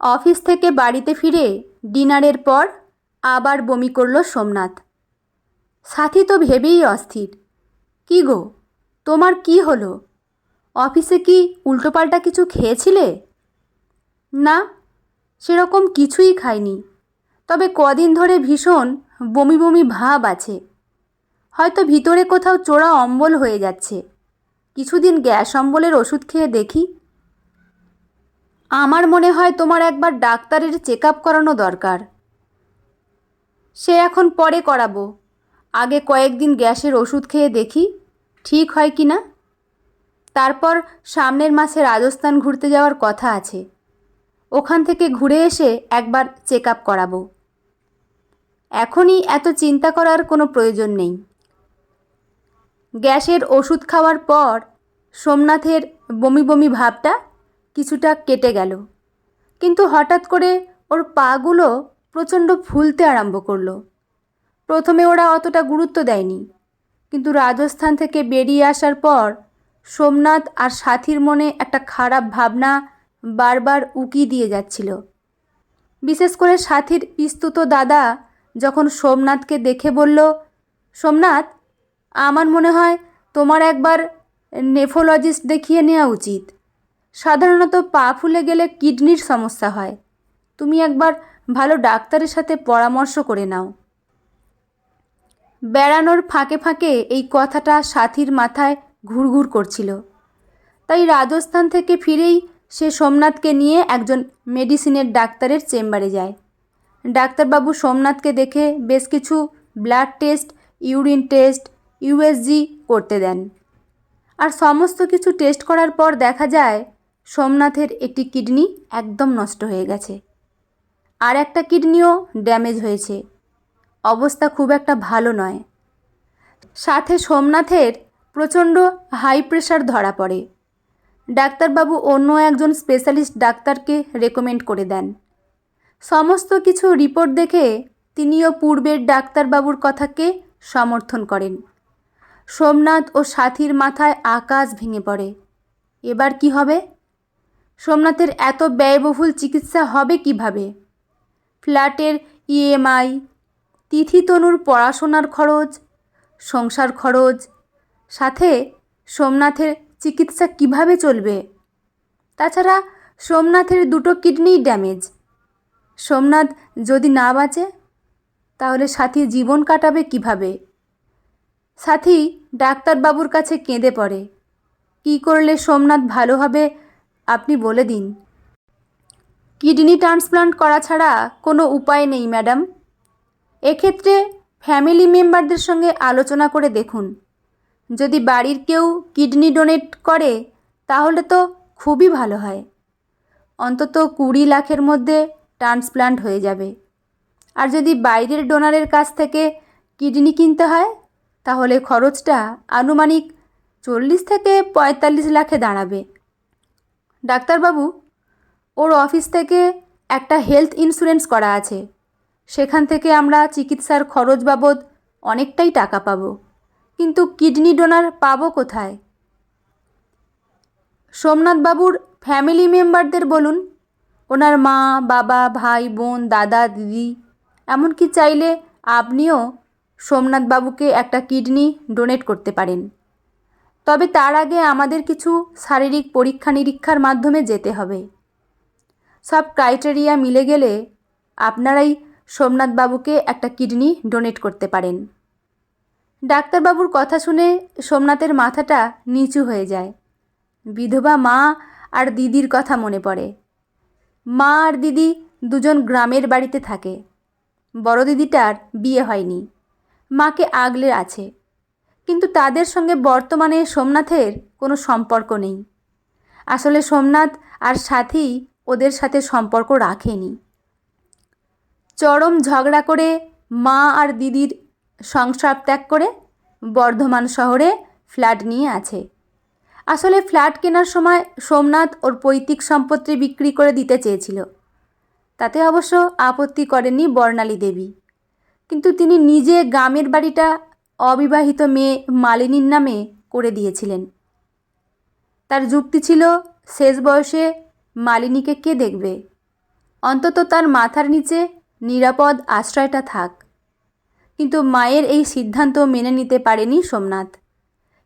Office থেকে বাড়িতে ফিরে ডিনারের পর আবার বমি করল সোমনাথ। সাথী তো ভেবেই অস্থির। কি গো, তোমার কি হলো? অফিসে কি উল্টোপাল্টা কিছু খেয়েছিলে? না, সেরকম কিছুই খাইনি। তবে কদিন ধরে ভীষণ বমি বমি ভাব আছে। হয়তো ভিতরে কোথাও চোরা অম্বল হয়ে যাচ্ছে। কিছুদিন গ্যাস অম্বলের ওষুধ খেয়ে দেখি। আমার মনে হয় তোমার একবার ডাক্তারের চেক আপ করানো দরকার। সে এখন পরে করাবো। আগে কয়েকদিন গ্যাসের ওষুধ খেয়ে দেখি, ঠিক হয় কি না? তারপর সামনের মাসে রাজস্থান ঘুরতে যাওয়ার কথা আছে। ওখান থেকে ঘুরে এসে একবার চেক আপ করাবো। এখনই এত চিন্তা করার কোনো প্রয়োজন নেই। গ্যাসের ওষুধ খাওয়ার পর সোমনাথের বমি বমি ভাবটা কিছুটা কেটে গেল। কিন্তু হঠাৎ করে ওর পাগুলো প্রচণ্ড ফুলতে আরম্ভ করল। প্রথমে ওরা অতটা গুরুত্ব দেয়নি, কিন্তু রাজস্থান থেকে বেরিয়ে আসার পর সোমনাথ আর সাথীর মনে একটা খারাপ ভাবনা বারবার উকি দিয়ে যাচ্ছিল। বিশেষ করে সাথীর পিস্তুত দাদা যখন সোমনাথকে দেখে বলল, সোমনাথ, আমার মনে হয় তোমার একবার নেফোলজিস্ট দেখিয়ে নেওয়া উচিত। সাধারণত পা ফুলে গেলে কিডনির সমস্যা হয়। তুমি একবার ভালো ডাক্তারের সাথে পরামর্শ করে নাও। বেড়ানোর ফাঁকে ফাঁকে এই কথাটা সাথীর মাথায় ঘুরঘুর করছিল। তাই রাজস্থান থেকে ফিরেই সে সোমনাথকে নিয়ে একজন মেডিসিনের ডাক্তারের চেম্বারে যায়। ডাক্তারবাবু সোমনাথকে দেখে বেশ কিছু blood test, urine test USG করতে দেন। আর সমস্ত কিছু টেস্ট করার পর দেখা যায় সোমনাথের একটি কিডনি একদম নষ্ট হয়ে গেছে। আর একটা কিডনিও ড্যামেজ হয়েছে। অবস্থা খুব একটা ভালো নয়। সাথে সোমনাথের প্রচণ্ড হাই প্রেশার ধরা পড়ে। ডাক্তারবাবু অন্য একজন স্পেশালিস্ট ডাক্তারকে রেকমেন্ড করে দেন। সমস্ত কিছু রিপোর্ট দেখে তিনিও পূর্বের ডাক্তারবাবুর কথাকে সমর্থন করেন। সোমনাথ ও সাথীর মাথায় আকাশ ভেঙে পড়ে। এবার কি হবে? সোমনাথের এত ব্যয়বহুল চিকিৎসা হবে কীভাবে? ফ্ল্যাটের ইএমআই তিথিতনুর পড়াশোনার খরচ, সংসার খরচ, সাথে সোমনাথের চিকিৎসা কীভাবে চলবে? তাছাড়া সোমনাথের দুটো কিডনিই ড্যামেজ। সোমনাথ যদি না বাঁচে, তাহলে সাথী জীবন কাটাবে কীভাবে? সাথী ডাক্তারবাবুর কাছে কেঁদে পড়ে। কি করলে সোমনাথ ভালো হবে আপনি বলে দিন। কিডনি ট্রান্সপ্লান্ট করা ছাড়া কোনো উপায় নেই, ম্যাডাম। এক্ষেত্রে ফ্যামিলি মেম্বারদের সঙ্গে আলোচনা করে দেখুন। যদি বাড়ির কেউ কিডনি ডোনেট করে, তাহলে তো খুবই ভালো হয়। অন্তত কুড়ি লাখের মধ্যে ট্রান্সপ্লান্ট হয়ে যাবে। আর যদি বাইরের ডোনারের কাছ থেকে কিডনি কিনতে হয়, তাহলে খরচটা আনুমানিক চল্লিশ থেকে পঁয়তাল্লিশ লাখে দাঁড়াবে। ডাক্তারবাবু, ওর অফিস থেকে একটা হেলথ ইন্স্যুরেন্স করা আছে। সেখান থেকে আমরা চিকিৎসার খরচ বাবদ অনেকটাই টাকা পাবো। কিন্তু কিডনি ডোনার পাবো কোথায়? সোমনাথবাবুর ফ্যামিলি মেম্বারদের বলুন। ওনার মা, বাবা, ভাই, বোন, দাদা, দিদি, এমনকি চাইলে আপনিও সোমনাথবাবুকে একটা কিডনি ডোনেট করতে পারেন। তবে তার আগে আমাদের কিছু শারীরিক পরীক্ষা নিরীক্ষার মাধ্যমে যেতে হবে। সব ক্রাইটেরিয়া মিলে গেলে আপনারাই সোমনাথবাবুকে একটা কিডনি ডোনেট করতে পারেন। ডাক্তারবাবুর কথা শুনে সোমনাথের মাথাটা নিচু হয়ে যায়। বিধবা মা আর দিদির কথা মনে পড়ে। মা আর দিদি দুজন গ্রামের বাড়িতে থাকে। বড় দিদিটার বিয়ে হয়নি। মাকে আগলে আছে। কিন্তু তাদের সঙ্গে বর্তমানে সোমনাথের কোনো সম্পর্ক নেই। আসলে সোমনাথ আর সাথী ওদের সাথে সম্পর্ক রাখেনি। চরম ঝগড়া করে মা আর দিদির সংসার ত্যাগ করে বর্ধমান শহরে ফ্ল্যাট নিয়ে আছে। আসলে ফ্ল্যাট কেনার সময় সোমনাথ ওর পৈতৃক সম্পত্তি বিক্রি করে দিতে চেয়েছিল। তাতে অবশ্য আপত্তি করেননি বর্ণালী দেবী। কিন্তু তিনি নিজে গ্রামের বাড়িটা অবিবাহিত মেয়ে মালিনীর নামে করে দিয়েছিলেন। তার যুক্তি ছিল, শেষ বয়সে মালিনীকে কে দেখবে? অন্তত তার মাথার নিচে নিরাপদ আশ্রয়টা থাক। কিন্তু মায়ের এই সিদ্ধান্ত মেনে নিতে পারেনি সোমনাথ।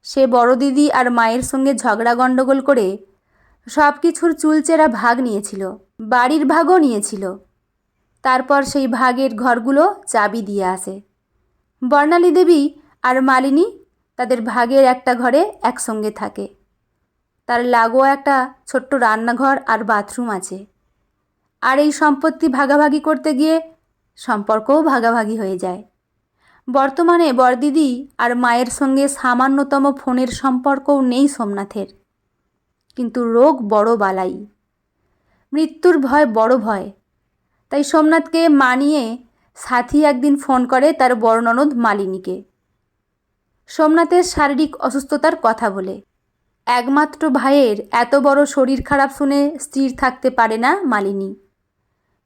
সে বড় দিদি আর মায়ের সঙ্গে ঝগড়া গণ্ডগোল করে সব কিছুর চুলচেরা ভাগ নিয়েছিল, বাড়ির ভাগও নিয়েছিল। তারপর সেই ভাগের ঘরগুলো চাবি দিয়ে আসে। বর্ণালী দেবী আর মালিনী তাদের ভাগের একটা ঘরে একসঙ্গে থাকে। তার লাগোয়া একটা ছোট্ট রান্নাঘর আর বাথরুম আছে। আর এই সম্পত্তি ভাগাভাগি করতে গিয়ে সম্পর্কও ভাগাভাগি হয়ে যায়। বর্তমানে বরদিদি আর মায়ের সঙ্গে সামান্যতম ফোনের সম্পর্কও নেই সোমনাথের। কিন্তু রোগ বড় বালাই। মৃত্যুর ভয় বড় ভয়। তাই সোমনাথকে মানিয়ে সাথী একদিন ফোন করে তার বড় ননদ মালিনীকে। সোমনাথের শারীরিক অসুস্থতার কথা বলে। একমাত্র ভাইয়ের এত বড় শরীর খারাপ শুনে স্থির থাকতে পারে না মালিনী।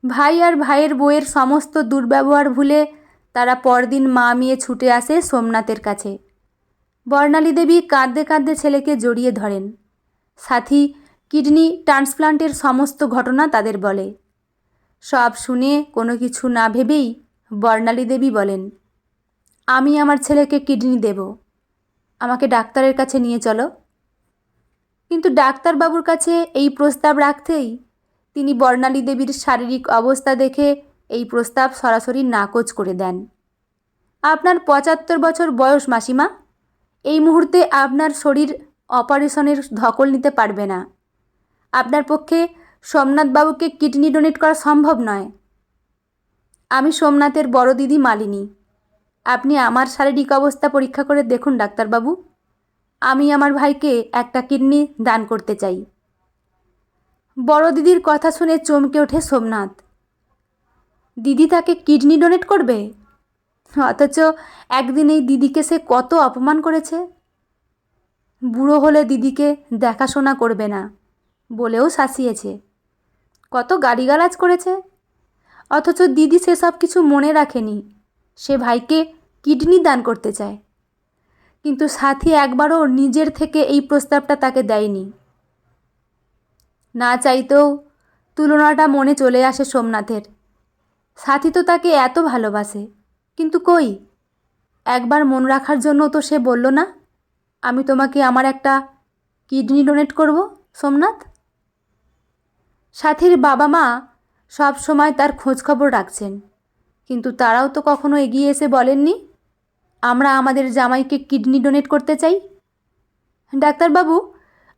ভাই আর ভাইয়ের বউয়ের সমস্ত দুর্ব্যবহার ভুলে তারা পরদিন মা মিয়ে ছুটে আসে সোমনাথের কাছে। বর্ণালী দেবী কাঁদতে কাঁদতে ছেলেকে জড়িয়ে ধরেন। সাথী কিডনি ট্রান্সপ্লান্টের সমস্ত ঘটনা তাদের বলে। সব শুনে কোনো কিছু না ভেবেই বর্ণালী দেবী বলেন, আমি আমার ছেলেকে কিডনি দেব। আমাকে ডাক্তারের কাছে নিয়ে চলো। কিন্তু ডাক্তারবাবুর কাছে এই প্রস্তাব রাখতেই তিনি বর্ণালী দেবীর শারীরিক অবস্থা দেখে এই প্রস্তাব সরাসরি নাকচ করে দেন। আপনার পঁচাত্তর বছর বয়স, মাসিমা। এই মুহূর্তে আপনার শরীর অপারেশনের ধকল নিতে পারবে না। আপনার পক্ষে সোমনাথবাবুকে কিডনি ডোনেট করা সম্ভব নয়। আমি সোমনাথের বড় দিদি মালিনী। আপনি আমার শারীরিক অবস্থা পরীক্ষা করে দেখুন, ডাক্তারবাবু। আমি আমার ভাইকে একটা কিডনি দান করতে চাই। বড় দিদির কথা শুনে চমকে ওঠে সোমনাথ। দিদি তাকে কিডনি ডোনেট করবে? অথচ একদিন এই দিদিকে সে কত অপমান করেছে। বুড়ো হলে দিদিকে দেখাশোনা করবে না, বলেও শাসিয়েছে। কত গালিগালাজ করেছে? অথচ দিদি সেসব কিছু মনে রাখেনি। সে ভাইকে কিডনি দান করতে চায়। কিন্তু সাথী একবারও নিজের থেকে এই প্রস্তাবটা তাকে দেয়নি। না চাইতেও তুলনাটা মনে চলে আসে সোমনাথের। সাথী তো তাকে এত ভালোবাসে, কিন্তু কই? একবার মন রাখার জন্য তো সে বলল না, আমি তোমাকে আমার একটা কিডনি ডোনেট করব, সোমনাথ? সাথীর বাবা মা সব সময় তার খোঁজ খবর রাখছেন। কিন্তু তারাও তো কখনো এগিয়ে এসে বলেননি, আমরা আমাদের জামাইকে কিডনি ডোনেট করতে চাই? ডাক্তারবাবু,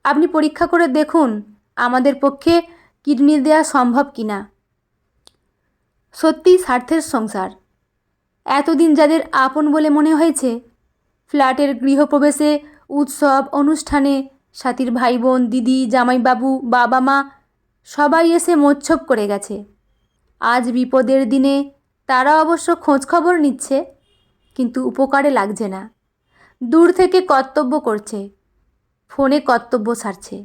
আপনি পরীক্ষা করে দেখুন আমাদের পক্ষে কিডনি দেওয়া সম্ভব কি না। সত্যিই স্বার্থের সংসার। এতদিন যাদের আপন বলে মনে হয়েছে, ফ্ল্যাটের গৃহপ্রবেশে, উৎসব, অনুষ্ঠানে সাথীর ভাই বোন দিদি, জামাইবাবু, বাবা মা সবাই এসে মোচ্ছপ করে গেছে। আজ বিপদের দিনে তারা অবশ্য খোঁজখবর নিচ্ছে, কিন্তু উপকারে লাগছে না। দূর থেকে কর্তব্য করছে, ফোনে কর্তব্য সারছে।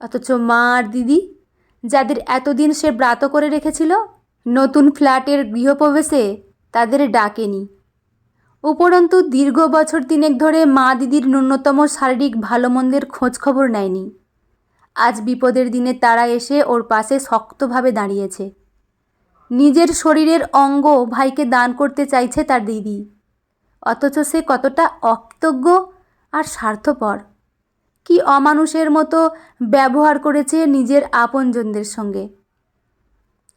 অথচ মা আর দিদি, যাদের এতদিন সে ব্রাত করে রেখেছিল, নতুন ফ্ল্যাটের গৃহপ্রবেশে তাদের ডাকেনি। উপরন্তু দীর্ঘ বছর তিনেক ধরে মা দিদির ন্যূনতম শারীরিক ভালো মন্দের খোঁজখবর নেয়নি। আজ বিপদের দিনে তারা এসে ওর পাশে শক্তভাবে দাঁড়িয়েছে। নিজের শরীরের অঙ্গ ভাইকে দান করতে চাইছে তার দিদি। অথচ সে কতটা অকৃতজ্ঞ আর স্বার্থপর। কি অমানুষের মতো ব্যবহার করেছে নিজের আপনজনদের সঙ্গে।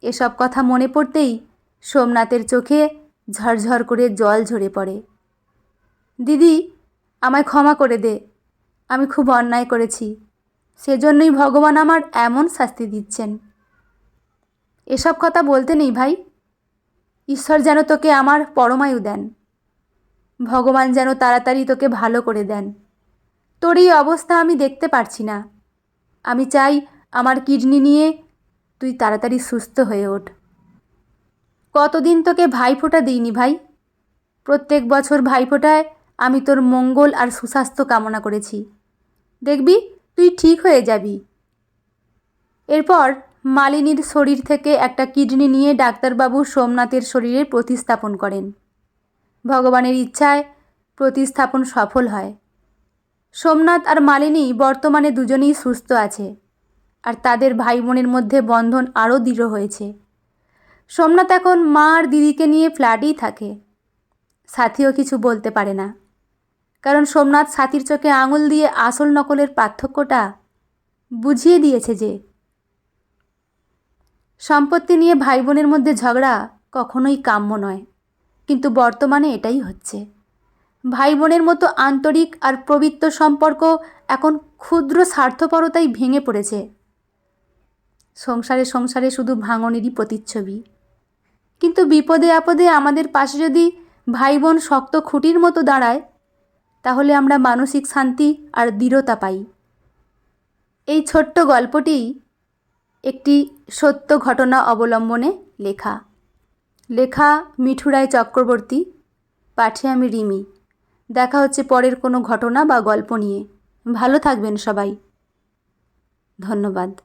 এসব কথা মনে পড়তেই সোমনাথের চোখে ঝরঝর করে জল ঝরে পড়ে। দিদি, আমায় ক্ষমা করে দে। আমি খুব অন্যায় করেছি। সেজন্যই ভগবান আমার এমন শাস্তি দিচ্ছেন। এসব কথা বলতে নেই ভাই। ঈশ্বর যেন তোকে আমার পরমায়ু দেন। ভগবান যেন তাড়াতাড়ি তোকে ভালো করে দেন। তোর এই অবস্থা আমি দেখতে পারছি না। আমি চাই আমার কিডনি নিয়ে তুই তাড়াতাড়ি সুস্থ হয়ে ওঠ। কতদিন তোকে ভাইফোঁটা দিইনি ভাই? প্রত্যেক বছর ভাইফোঁটায় আমি তোর মঙ্গল আর সুস্বাস্থ্য কামনা করেছি। দেখবি তুই ঠিক হয়ে যাবি। এরপর মালিনীর শরীর থেকে একটা কিডনি নিয়ে ডাক্তারবাবু সোমনাথের শরীরে প্রতিস্থাপন করেন। ভগবানের ইচ্ছায় প্রতিস্থাপন সফল হয়। সোমনাথ আর মালিনী বর্তমানে দুজনেই সুস্থ আছে আর তাদের ভাই বোনের মধ্যে বন্ধন আরও দৃঢ় হয়েছে। সোমনাথ এখন মা আর দিদিকে নিয়ে ফ্ল্যাটেই থাকে। সাথীও কিছু বলতে পারে না। কারণ সোমনাথ সাথীর চোখে আঙুল দিয়ে আসল নকলের পার্থক্যটা বুঝিয়ে দিয়েছে যে সম্পত্তি নিয়ে ভাই বোনের মধ্যে ঝগড়া কখনোই কাম্য নয়। কিন্তু বর্তমানে এটাই হচ্ছে। ভাই বোনের মতো আন্তরিক আর পবিত্র সম্পর্ক এখন ক্ষুদ্র স্বার্থপরতাই ভেঙে পড়েছে। সংসারে সংসারে শুধু ভাঙনেরই প্রতিচ্ছবি। কিন্তু বিপদে আপদে আমাদের পাশে যদি ভাই বোন শক্ত খুঁটির মতো দাঁড়ায় তাহলে আমরা মানসিক শান্তি আর দৃঢ়তা পাই। এই ছোট্ট গল্পটি একটি সত্য ঘটনা অবলম্বনে লেখা। লেখা মিঠুরায় চক্রবর্তী, পাঠে আমি রিমি। দেখা হচ্ছে পরের কোনো ঘটনা বা গল্প নিয়ে। ভালো থাকবেন সবাই। ধন্যবাদ।